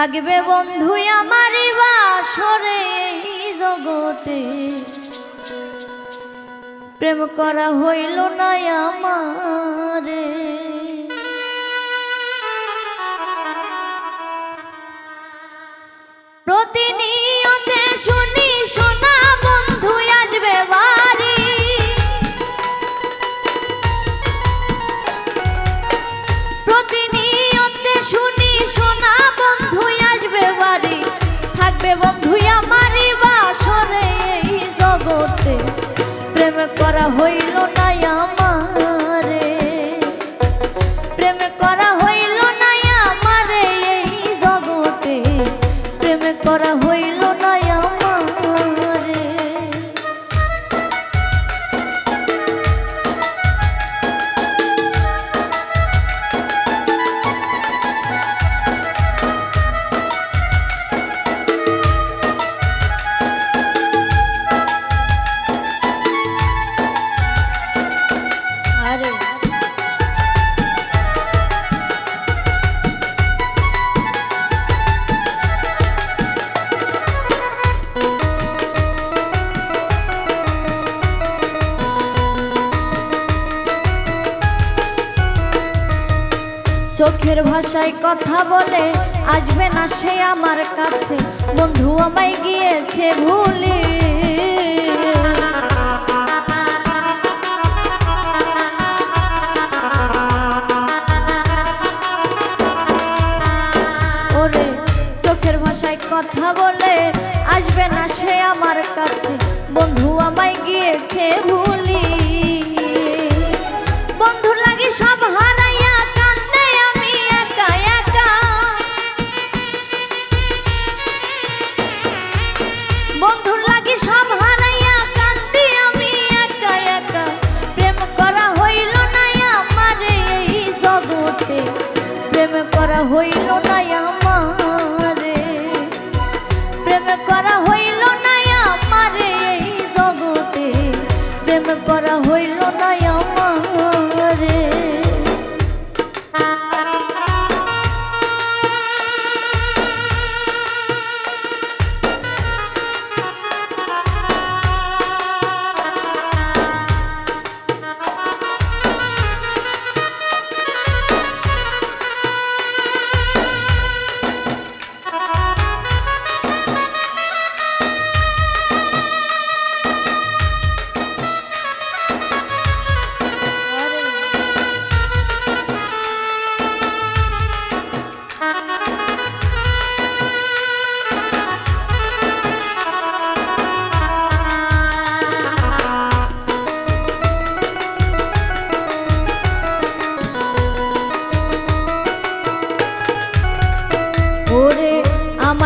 থাকবে বন্ধু আমার বাসরে জগতে। প্রেম করা হইল না আমারে। প্রতিনিয়তে শুনি করা হইল চোখের ভাষায় কথা বলে, আসবে না সে আমার কাছে। বন্ধু আমায় গিয়েছে ভুলে। ওরে, চোখের ভাষায় কথা বলে, আসবে না সে আমার কাছে। বন্ধু আমায় গিয়েছে ভুলি। করা হইল না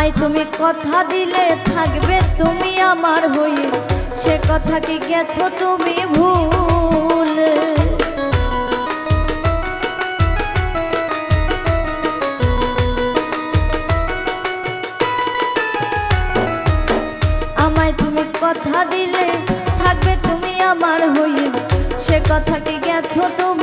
আমায় তুমি কথা দিলে থাকবে তুমি আমার হয়ে। সে কথা কি গেছো তুমি ভুল? আমায় তুমি কথা দিলে থাকবে তুমি আমার হয়ে। সে কথা কি গেছো তুমি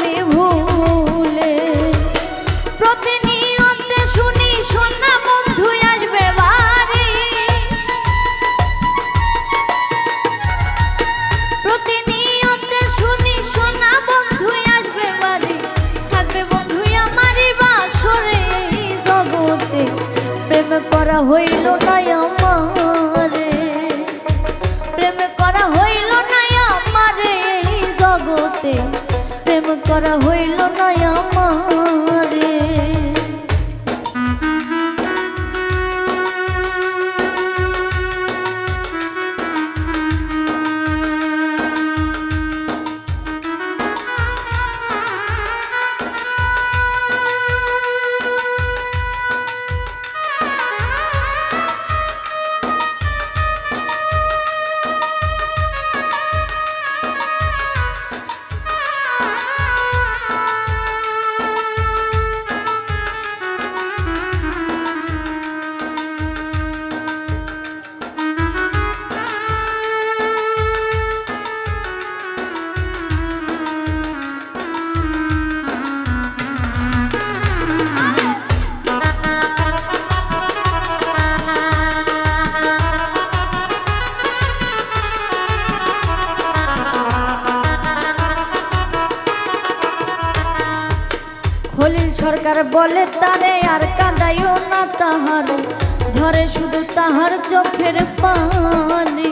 হইল বলে, তারে আর কাঁদাইও না তাহার। ঝরে শুধু তাহার চোখের পানি।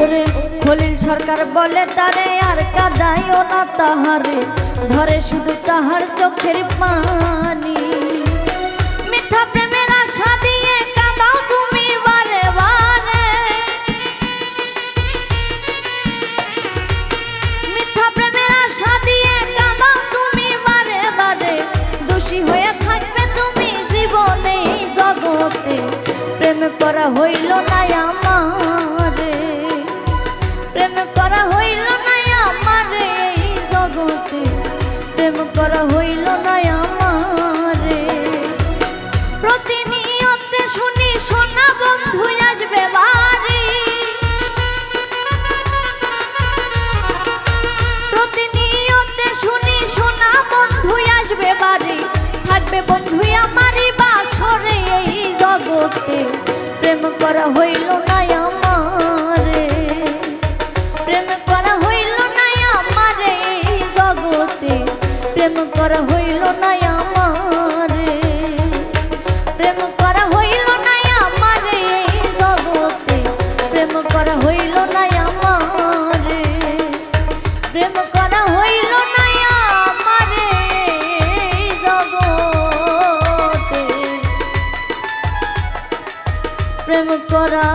ওরে খলিল সরকার বলে, তারে আর কাঁদাইও না তাহারে। ধরে শুধু তাহার চোখের পানি। মিথ্যা প্রেমের প্রেম করা হইল না আমার। প্রেম করা হইল করা হইল না আমারে। প্রেম করা হইল না আমারে জগতে। প্রেম করা হইল করা